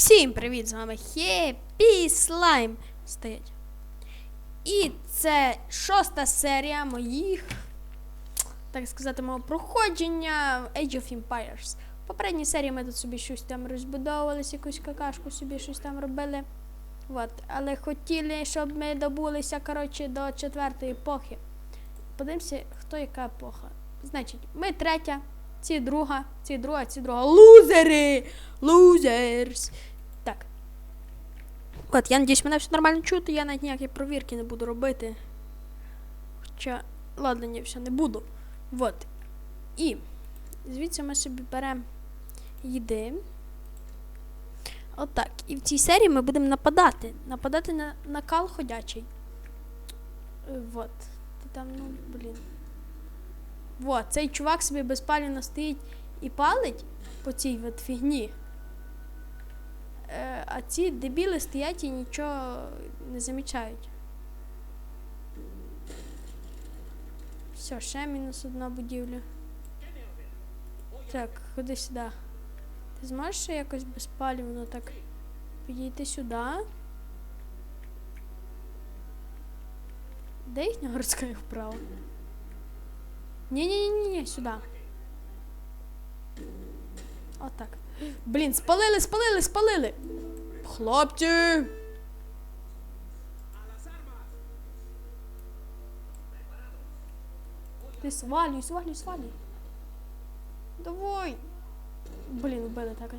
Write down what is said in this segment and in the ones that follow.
Всім привіт! З вами Хеппі Слайм стоять. І це шоста серія моїх, так сказати, мого проходження Age of Empires. В попередній серії ми тут собі щось там розбудовувалися, якусь какашку собі щось там робили. От. Але хотіли, щоб ми добулися коротше, до четвертої епохи. Подивимося, хто яка епоха. Значить, ми третя, ці друга, ці друга, ці друга. Лузери! Лузерс! От, я надіюсь, мене все нормально чути, я навіть ніякі провірки не буду робити. Хоча, ладно, ні, все не буду. От. І звідси ми собі беремо їди. Отак. І в цій серії ми будемо нападати. Нападати на накал ходячий. Е, Вот. Ти там, ну, блін. Вот, цей чувак собі безпалівно стоїть і палить по цій от фігні. Е, а ці дебіли стоять і нічого не замічають. Все, ще мінус одна будівля. Так, ходи сюди. Ти зможеш ще якось безпалівно так підійти сюди? Де їхня городська вправа? Ні-ні-ні, сюди. Отак. Блін, спалили, спалили, спалили. Хлопці. Ти свалюй, свалюй, свалюй. Давай. Блін, вбили так.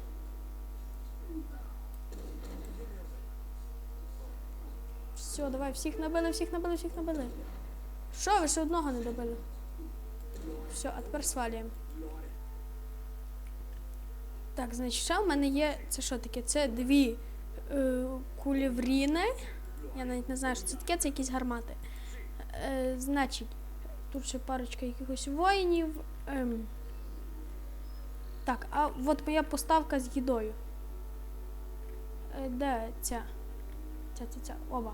Все, давай, всіх набили, всіх набили, всіх набили. Що, ви ще одного не добили? Все, а тепер свалюємо. Так, значить, ще в мене є. Це що таке? Це дві е, кулівріни. Я навіть не знаю, що це таке, це якісь гармати. Е, значить, тут ще парочка якихось воїнів. Ем. Так, а от моя поставка з їдою. Е, де ця? Ця, ця, ця. Оба.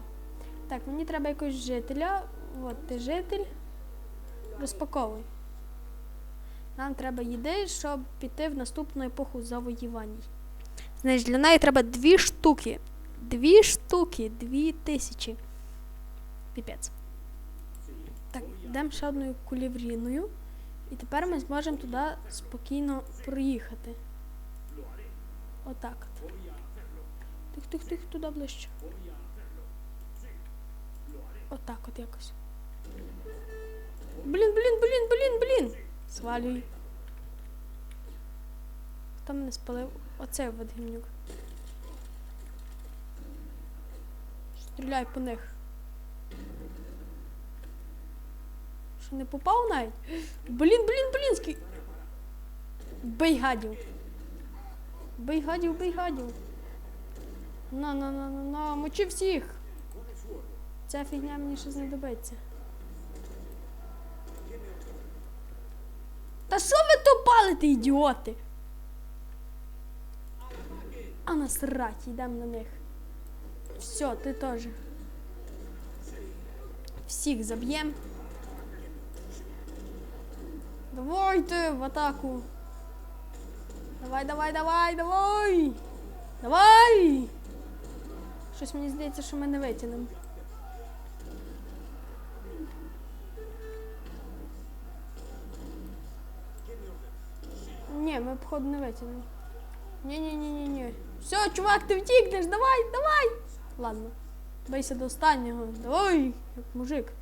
Так, мені треба якогось жителя. От ти житель. Розпаковуй. Нам треба їди, щоб піти в наступну епоху завоювань. Значить, для неї треба дві штуки. Дві штуки, дві тисячі. Піпець. Так, йдемо ще одною кулівріною. І тепер ми зможемо туди спокійно проїхати. Отак. от. Тих, тих, тих, туди ближче. Отак от якось. Блін, блін, блін, блін, блін. Свалюй. Хто мене спалив? Оцей от. Стріляй по них. Що не попав навіть? Блін, блін, блін, скі... Бий гадів. Бий гадів, бий гадів. На, на, на, на, на, мочи всіх. Ця фігня мені ще знадобиться. Та що ви то палите, ідіоти? А насрать, йдемо на них. Все, ти теж. Всіх заб'єм. Давайте в атаку. Давай, давай, давай, давай. Давай. Щось мені здається, що ми не витягнемо. Ні, ми походу не витягнемо. Ні-ні-ні-ні-ні. Все, чувак, ти втікнеш, давай, давай. Ладно. Бийся до останнього. Давай, як мужик.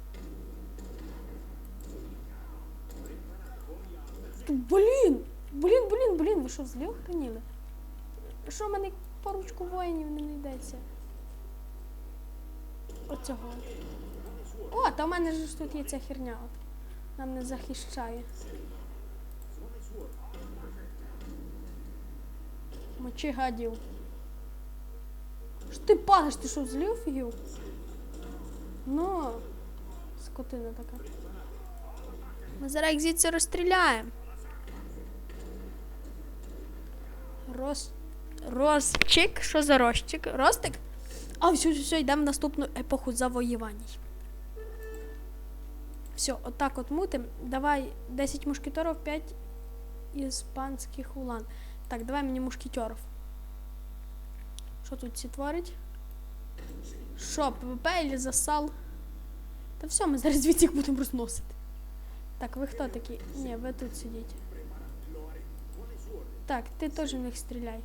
Блін! Блін, блін, блін, ви що, злі охраніли? Що в мене поручку воїнів не знайдеться? Оцього. О, та в мене ж тут є ця херня. Нам не захищає. Мочи гадів. Що ти падаєш, ти що, злі офігів? Ну, скотина така. Ми зараз їх звідси розстріляємо. Роз... Розчик? Що за розчик? Ростик? А, все, все, все, йдемо в наступну епоху завоювань. Все, отак от мутим. Давай 10 мушкетерів, 5 іспанських улан. Так, давай мені мушкетерів. Що тут ці творить? Що, ПВП или засал? Та все, ми зараз звідси їх будемо розносити. Так, ви хто такі? Ні, ви тут сидіть. Так, ти теж в них стріляй.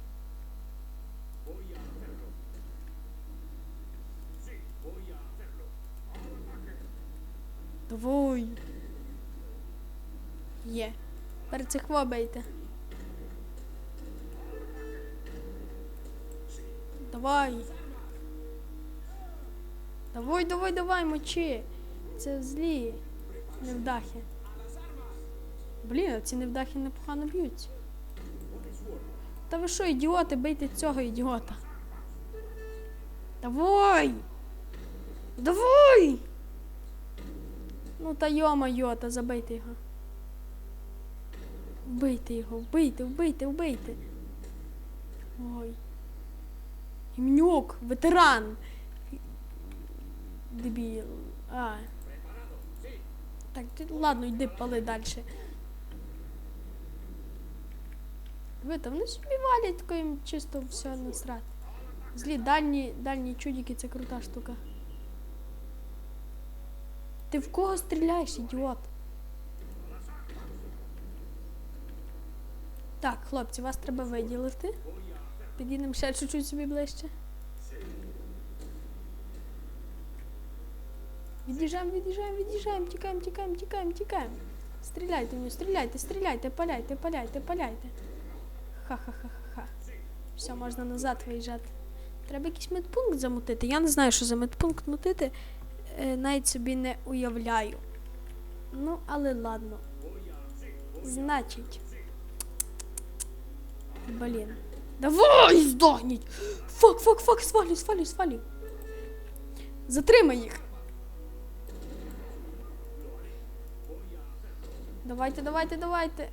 Давай. Є. Перед цих. Давай. Давай, давай, давай, мочи. Це злі невдахи. Блін, ці невдахи непогано б'ються. Та ви що, ідіоти, бийте цього ідіота. Давай! Давай! Ну та йо-моє, та забийте його. Вбийте його, вбийте, вбийте, вбийте. Ой. Гімнюк, ветеран. Дебіл. А. Так, ти, ладно, йди пали далі. Ви там не собі валять, їм чисто все насрати. Злі дальні, дальні чудики це крута штука. Ти в кого стріляєш, ідіот? Так, хлопці, вас треба виділити. Підійдемо ще чуть-чуть собі ближче. Від'їжджаємо, від'їжджаємо, від'їжджаємо, тікаємо, тікаємо, тікаємо, тікаємо. Стріляйте в нього, стріляйте, стріляйте, паляйте, паляйте, паляйте. Ха-ха-ха-ха-ха. Все, можна назад виїжджати. Треба якийсь медпункт замутити. Я не знаю, що за медпункт мутити. Е, навіть собі не уявляю. Ну, але ладно. Значить. Блін. Давай, здохніть! Фак, фак, фак, свалю, свалю, свалю. Затримай їх. Давайте, давайте, давайте.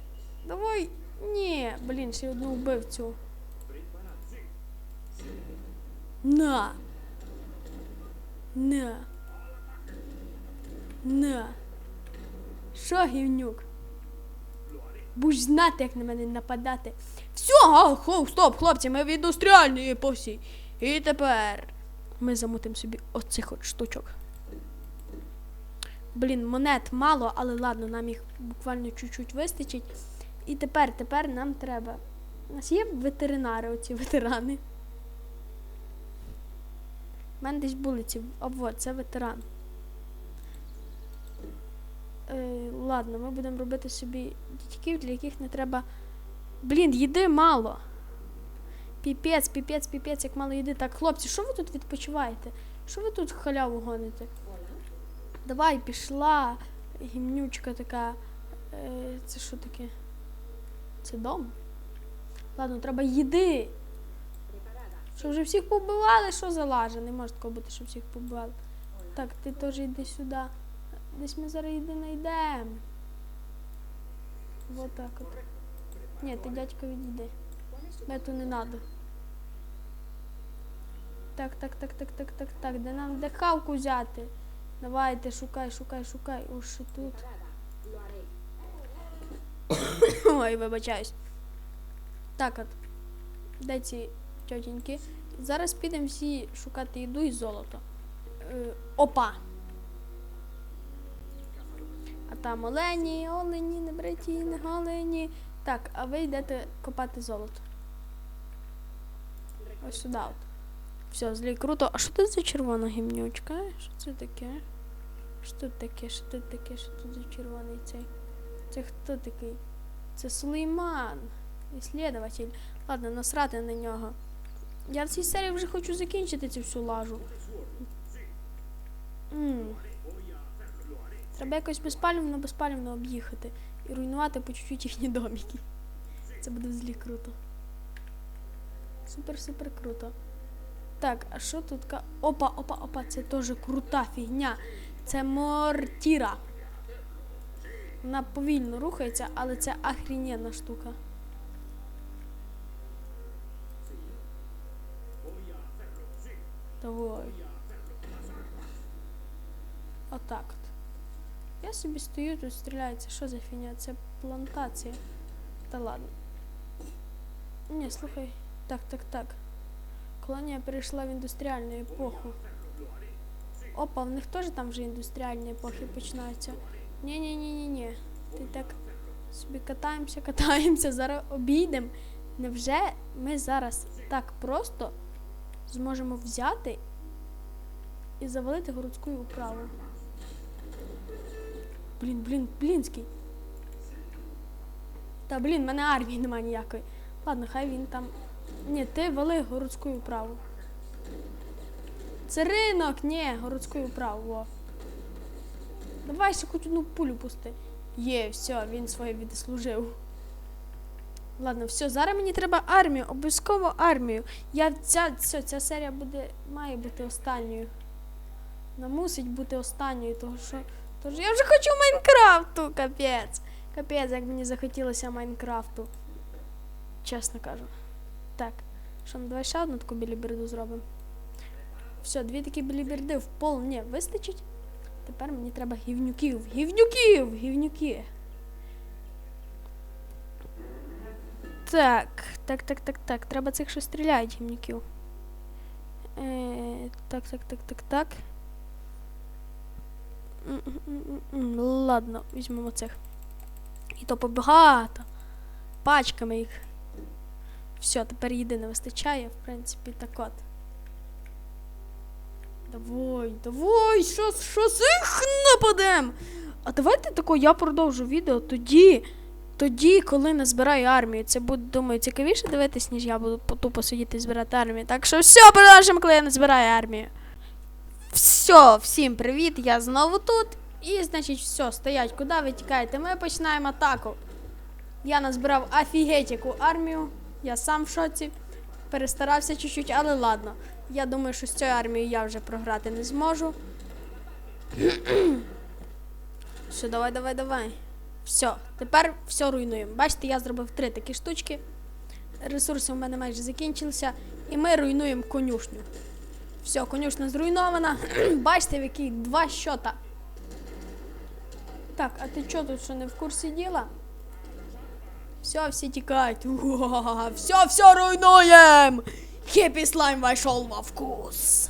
Давай. Ні, блін, ще одну вбивцю. На. На. На. Що, гівнюк? Будеш знати, як на мене нападати. Все, а, хо, стоп, хлопці, ми в індустріальній епосі. І тепер ми замутимо собі оцих от штучок. Блін, монет мало, але ладно, нам їх буквально чуть-чуть вистачить. І тепер, тепер нам треба. У нас є ветеринари, оці ветерани. У мене десь були ці. А вот, це ветеран. Е, ладно, ми будемо робити собі дітьків, для яких не треба. Блін, їди мало. Піпець, піпець, піпець, як мало їди. Так, хлопці, що ви тут відпочиваєте? Що ви тут халяву гоните? Давай, пішла. Гімнючка така. Е, це що таке? Це дом? Ладно, треба їди. Що вже всіх побивали, що за? Не може такого бути, що всіх побивали. Так, ти теж йди сюди. Десь ми зараз їди знайдемо. Вот так от. Ні, ти дядько відійди. Мене тут не треба. Так, так, так, так, так, так, так. Де нам де хавку взяти? Давайте, шукай, шукай, шукай. О, що тут? Ой, вибачаюсь. Так от. Де ці тьотіньки? Зараз підемо всі шукати їду і золото. Е, опа! А там олені, олені, не браті, не голені. Так, а ви йдете копати золото. Ось сюди от. Все, злі круто. А що це за червона гімнючка? Що це таке? Що тут таке? Що тут таке? Що тут за червоний цей? Це хто такий? Це Сулейман, іслідователь. Ладно, насрати на нього. Я в цій серії вже хочу закінчити цю всю лажу. М. Треба якось безпалівно безпалівно об'їхати і руйнувати по чуть-чуть їхні домики. Це буде взагалі круто. Супер-супер круто. Так, а що тут? Опа, опа, опа, це теж крута фігня. Це мортіра. Вона повільно рухається, але це охрененна штука. Давай. Отак от. Я собі стою, тут стріляю. Це що за фігня? Це плантація. Та ладно. Ні, слухай. Так, так, так. колонія перейшла в індустріальну епоху. Опа, в них теж там вже індустріальні епохи починаються. Ні-ні-ні-ні-ні. Ти так собі катаємося, катаємося, зараз обійдемо. Невже ми зараз так просто зможемо взяти і завалити городську управу? Блін, блін, блінський. Та блін, в мене армії немає ніякої. Ладно, хай він там. Ні, ти вали городську управу. Це ринок, ні, городську управу. Во. Давай ще хоч одну пулю пусти. Є, все, він своє відслужив. Ладно, все, зараз мені треба армію, обов'язково армію. Я ця, все, ця серія буде, має бути останньою. Вона мусить бути останньою, тому що, що я вже хочу Майнкрафту, капець. Капець, як мені захотілося Майнкрафту. Чесно кажу. Так, що, ну давай ще одну таку біліберду зробимо. Все, дві такі біліберди в пол, ні, вистачить. Тепер мені треба гівнюків. Гівнюків! Гівнюки. Так, так, так, так, так. Треба цих, що стріляють гівнюків. Е, так, так, так, так, так. Ладно, візьмемо цих. І то побагато. Пачками їх. Все, тепер єдине вистачає, в принципі, так от. Давай, давай, що з їх нападем? А давайте тако, я продовжу відео тоді, тоді, коли назбираю армію. Це буде, думаю, цікавіше дивитись, ніж я буду по- тупо сидіти і збирати армію. Так що все, продовжимо, коли я назбираю армію. Все, всім привіт, я знову тут. І, значить, все, стоять, куди ви тікаєте? Ми починаємо атаку. Я назбирав офігеть армію. Я сам в шоці. Перестарався чуть-чуть, але ладно. Я думаю, що з цією армією я вже програти не зможу. Все, давай, давай, давай. Все, тепер все руйнуємо. Бачите, я зробив три такі штучки. Ресурси у мене майже закінчилися. І ми руйнуємо конюшню. Все, конюшня зруйнована. Бачите, в якій два щота. Так, а ти чого тут що не в курсі діла? Все, всі тікають. Все, все руйнуємо! Хеппі слайм вошел во вкус.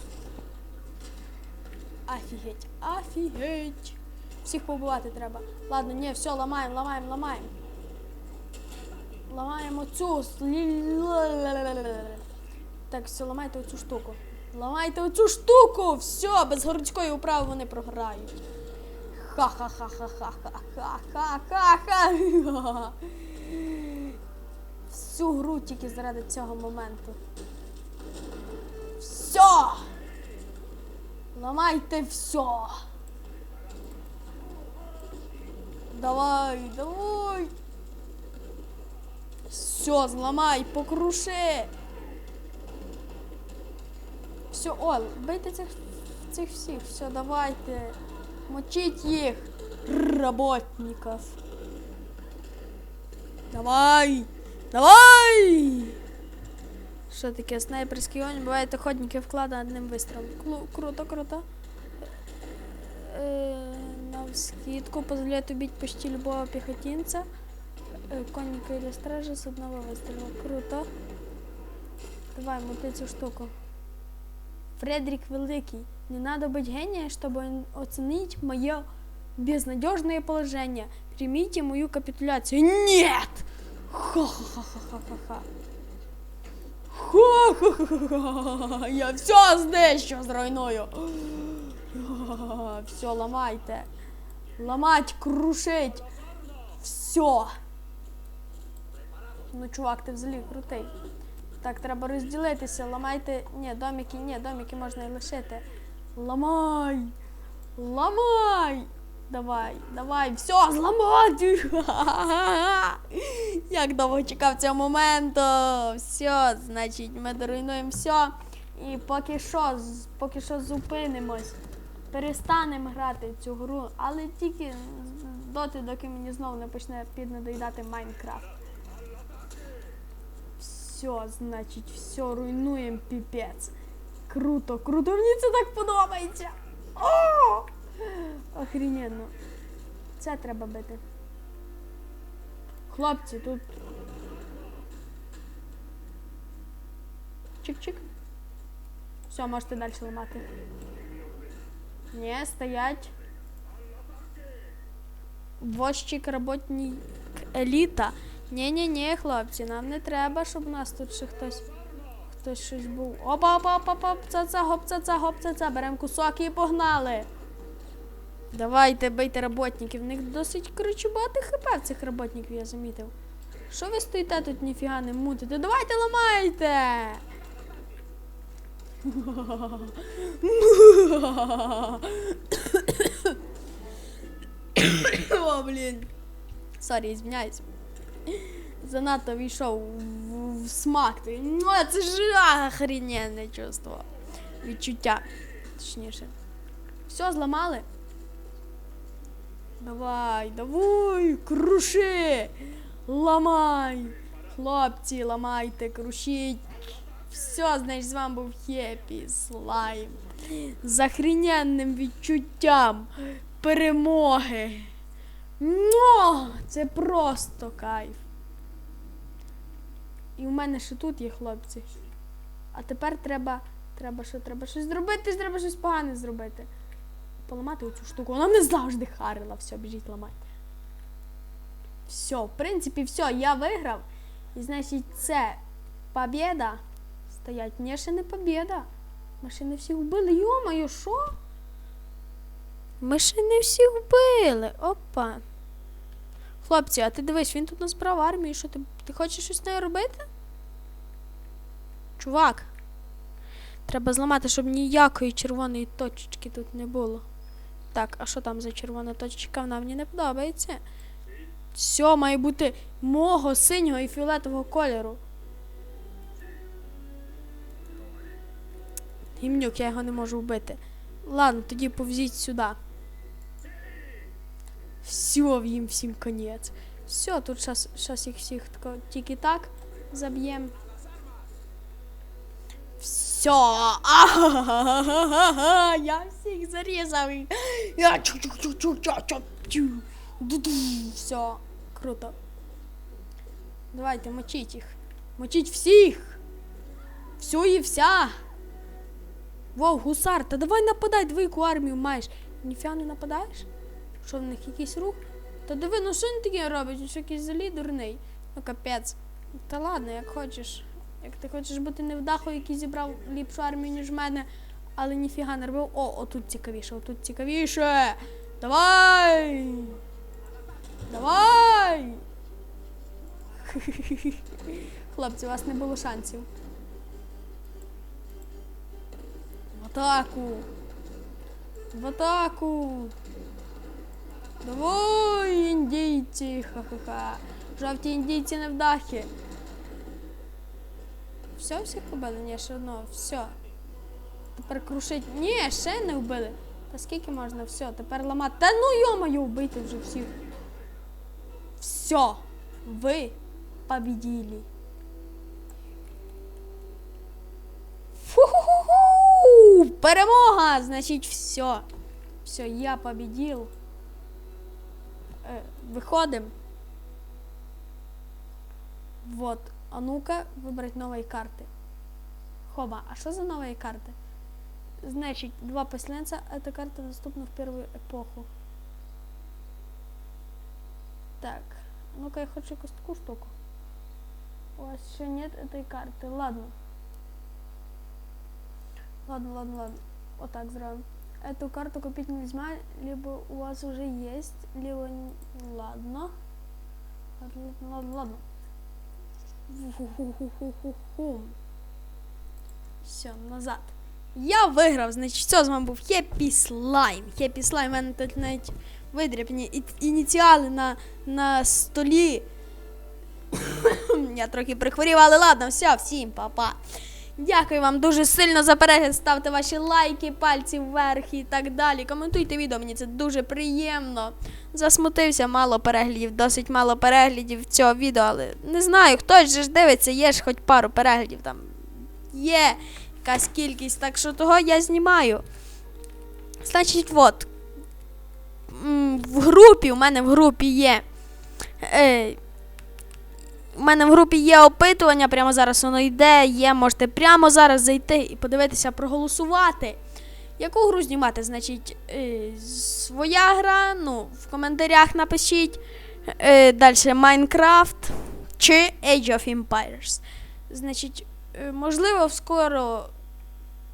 Офігеть, офігеть. Всіх побувати треба. Ладно, ні, все, ламаємо, ламаємо, ламаємо. Ламаємо цю. Так, все, ламайте оцю штуку. Ламайте оцю штуку! Все, без городської управи вони програють. Ха-ха-ха-ха-ха-ха-ха-ха-ха. Всю гру тільки заради цього моменту. Все! Ламайте все! Давай, давай! Все, зламай, покруши! Все, о, бийте цих, цих всіх, все, давайте. Мочіть їх, работников. Давай! Давай! Що таке? Снайперський огонь буває охотники вклада одним вистрілом. Клу- круто, круто. Э, на скидку позволяет убить почти любого пехотинца, э, конника или стража с одного выстрела. Круто. Давай, мути цю штуку. Фредерик Великий. Не надо быть гением, чтобы оценить мое безнадежное положение. Примите мою капитуляцию. Нет! Ха-ха-ха-ха-ха-ха. Ха-ха-ха-ха-ха. Я все знищу зруйную. Все, ламайте. Ламать, крушить. Все. Ну, чувак, ти взагалі крутий. Так, треба розділитися. Ламайте. Ні, домики, ні, домики можна і лишити. Ламай! Ламай! Давай, давай, все, зламати! Як довго чекав цього моменту. Все, значить, ми доруйнуємо все. І поки що, поки що зупинимось. Перестанемо грати цю гру, але тільки доти, доки мені знову не почне піднадоїдати Майнкрафт. Все, значить, все, руйнуємо піпець. Круто, круто, мені це так подобається. О! Охрененно. Це треба бити. Хлопці, тут. Чик-чик. Все, можете далі ламати. Ні, стоять. Возчик, работник, еліта. Ні-ні-ні, хлопці, нам не треба, щоб у нас тут ще хтось хтось щось був. Опа, опа, опа, опа, ца-ца, гоп, ца-ца, гоп, ца-ца. Беремо кусок і погнали. Давайте, бийте роботників. В них досить багато хп в цих роботників, я замітив. Що ви стоїте тут ніфіга не мутите? Давайте ламайте! О, блін. Сорі, звиняюсь. Занадто війшов в, в смак. Ну, це ж охрененне чувство. Відчуття. Точніше. Все, зламали. Давай, давай, круши! Ламай! Хлопці, ламайте, крушіть. Все, значить, з вами був Хеппі Слайм. З охрененним відчуттям перемоги. Ну, це просто кайф. І у мене ще тут є хлопці. А тепер треба. Треба що? Треба щось зробити, треба щось погане зробити. Поламати оцю штуку. Вона не завжди харила. Все, біжіть ламайте. Все, в принципі, все, я виграв. І значить, це побєда. Стоять. Ні, ще не ще не всіх вбили. Йо-моє, що? Ми ще не всіх вбили. Опа. Хлопці, а ти дивись, він тут назбирав армію. Що ти, ти хочеш щось з нею робити? Чувак. Треба зламати, щоб ніякої червоної точечки тут не було. Так, а що там за червона точечка? Вона мені не подобається. Все має бути мого синього і фіолетового кольору. Гімнюк, я його не можу вбити. Ладно, тоді повзіть сюди. Все, їм всім конець. Все, тут щас, щас їх всіх тільки так заб'ємо. Все. Я всіх зарізав. Все, круто. Давайте, мочіть їх. Мочіть всіх. Всю і вся. Вов, гусар, та давай нападай, двійку армію маєш. Ніфіга не нападаєш? Що в них якийсь рух? Та диви, ну що він таке робить? Що якийсь залі дурний. Ну капець. Та ладно, як хочеш. Як ти хочеш бути невдахою, який зібрав ліпшу армію, ніж мене, але ніфіга не робив. О, отут цікавіше, отут цікавіше. Давай! Давай! Хлопці, у вас не було шансів. В атаку! В атаку! Давай, індійці! Ха-ха-ха! Жовті індійці невдахи! Все, всіх побили? Ні, ще одного. Все. Тепер крушить. Ні, ще не вбили. Та скільки можна? Все, тепер ламати. Та ну йомаю, вбити вже всіх. Все. Ви победили. Фу-ху-ху-ху! Перемога! Значить, все. Все, я победил. Э, выходим. Вот. А ну-ка, выбрать новые карты. Хоба, а что за новые карты? Значит, два поселенца, эта карта доступна в первую эпоху. Так, а ну-ка я хочу якусь таку штуку. У вас еще нет этой карты. Ладно. Ладно, ладно, ладно. Вот так зробим. Эту карту купить нельзя, либо у вас уже есть, либо... Ладно. Ладно, ладно, ладно. Все, назад. Я виграв, значить, все, з вами був Хеппі Слайм. Хеппі Слайм, у мене тут навіть на, на столі. Я трохи прихворів, але ладно, все, всім па-па. Дякую вам дуже сильно за перегляд. Ставте ваші лайки, пальці вверх і так далі. Коментуйте відео, мені це дуже приємно. Засмутився, мало переглядів, досить мало переглядів цього відео, але не знаю, хтось же ж дивиться, є ж хоч пару переглядів там. Є якась кількість, так що того я знімаю. Значить, от. В групі, у мене в групі є. Е, У мене в групі є опитування, прямо зараз воно йде. Є, можете прямо зараз зайти і подивитися, проголосувати. Яку гру знімати? Значить, е, своя гра, ну, в коментарях напишіть. Е, Далі Майнкрафт чи Age of Empires. Значить, е, можливо, скоро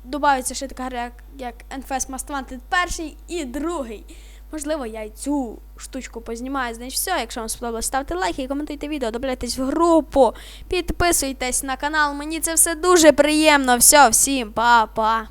додається ще така гра, як, як NFS Most Wanted перший і другий. Можливо, я й цю штучку познімаю. Значить, все, якщо вам сподобалось, ставте лайки, коментуйте відео, добавляйтесь в групу, підписуйтесь на канал. Мені це все дуже приємно. Все, всім па-па.